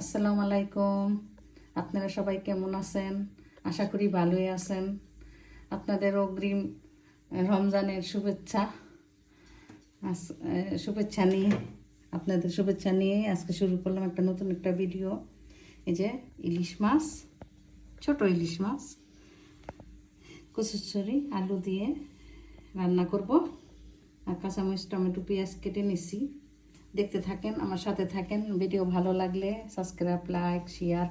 আসসালামু আলাইকুম। আপনারা সবাই কেমন আছেন? আশা করি ভালোই আছেন। আপনাদের অগ্রিম রমজানের শুভেচ্ছা। শুভেচ্ছা নিয়ে, আপনাদের শুভেচ্ছা নিয়ে আজকে শুরু করলাম একটা নতুন একটা ভিডিও। এই যে ইলিশ মাছ, ছোট ইলিশ মাছ, কচুরচুরি, আলু দিয়ে রান্না করব। আর কাঁচামরিচ, টমেটো, পেঁয়াজ কেটে নিছি। দেখতে থাকেন, আমার সাথে থাকেন। ভিডিও ভালো লাগলে সাবস্ক্রাইব লাইক শেয়ার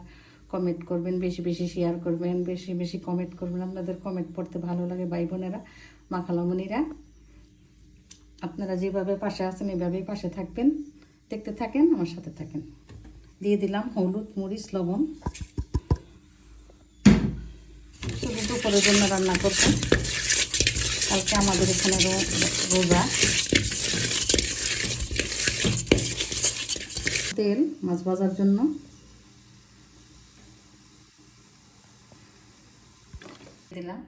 কমেন্ট করবেন, বেশি বেশি শেয়ার করবেন, বেশি বেশি কমেন্ট করবেন। আপনাদের কমেন্ট পড়তে ভালো লাগে, ভাই বোনেরা মা খালামণিরা আপনারা যেভাবে পাশে আছেন, এভাবেই পাশে থাকবেন। দেখতে থাকেন, আমার সাথে থাকেন। দিয়ে দিলাম হলুদ মরিচ, লবণ। শুধু দুপুরের জন্য রান্না করব। কালকে আমাদের এখানে রোজা। তেল মাছ ভাজার জন্য। দিলাম।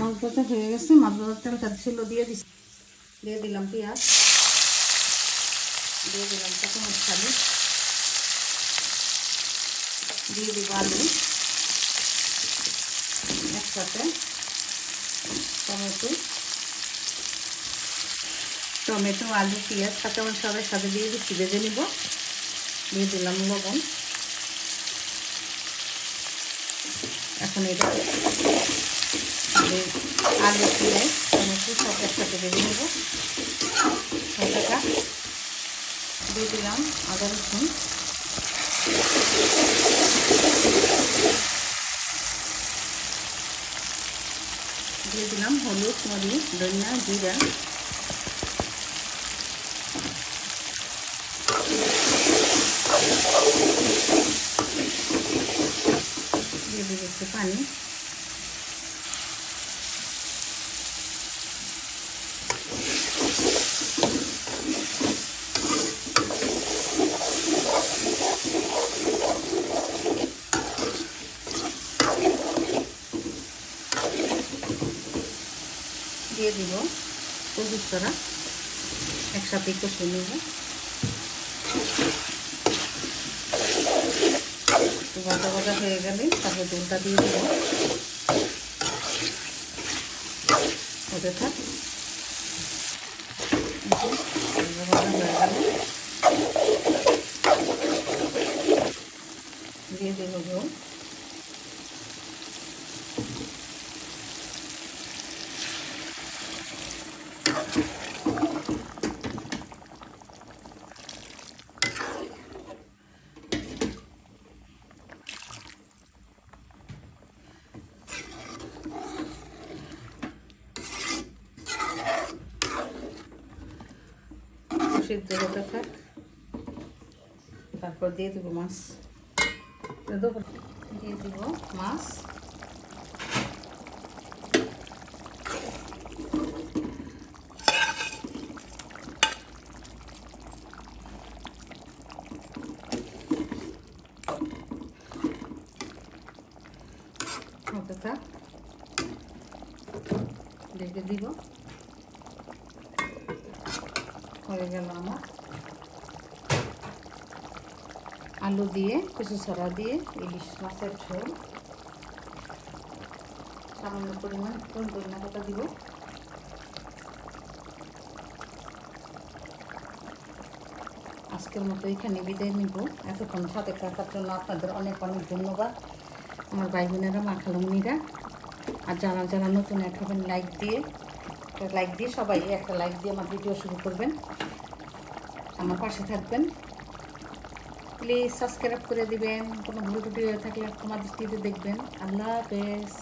মাছ ভাজা হয়ে গেছে, মাছ ভাজার তেলটা ছিল, দিয়ে দিচ্ছি দিয়ে দিলাম পেঁয়াজ। দিয়ে দিলাম কাঁচামরিচ খালি দিয়ে দিব আলু, একসাথে টমেটো। টমেটো, আলু, পেঁয়াজ, কাঁচামরিচ সবাই সাথে দিয়ে দিচ্ছি, ভেজে নিব। দিয়ে দিলাম লবণ। এখন এটা আলু, পেঁয়াজ, টমেটো সব একসাথে ভেজে নেব। হালকা দিয়ে দিলাম আদা রসুন। দিয়ে দিলাম হলুদ মরিচ ধনিয়া জিরা। দিয়ে একটু পানি। দিয়ে দিব কচুর করা একসাথে শুনে নেব। একটু ভাজা ভাজা হয়ে গেলে তারপর দুলটা দিয়ে দেবো। ওদের থাক এই যে, ভাজা ভাজা হয়ে গেল দিয়ে দেব জল সিদ্ধ হতে থাক তারপর দিয়ে দেবো মাছ দিয়ে দেবো দিয়ে দিব মাছ হতে থাক ঢেকে দিব হয়ে গেল আমার। আলু দিয়ে কিছু ছড়া দিয়ে, ইলিশ মাছের ঝোল। সামান্য পরিমাণ একটু ধনিয়া পাতা দিব। আজকের মতো এখানে বিদায় নিব। এতক্ষণ সাথে থাকার জন্য আপনাদের অনেক অনেক ধন্যবাদ। আমার ভাই বোনেরা মা খালামুনিরা আর যারা যারা নতুন হবেন লাইক দিয়ে একটা লাইক দিয়ে সবাই একটা লাইক দিয়ে আমার ভিডিও শুরু করবেন। আমার পাশে থাকবেন। প্লিজ সাবস্ক্রাইব করে দিবেন। কোনো ভুল হয়ে থাকলে ক্ষমা দৃষ্টিতে দেখবেন। আল্লাহ হাফেজ।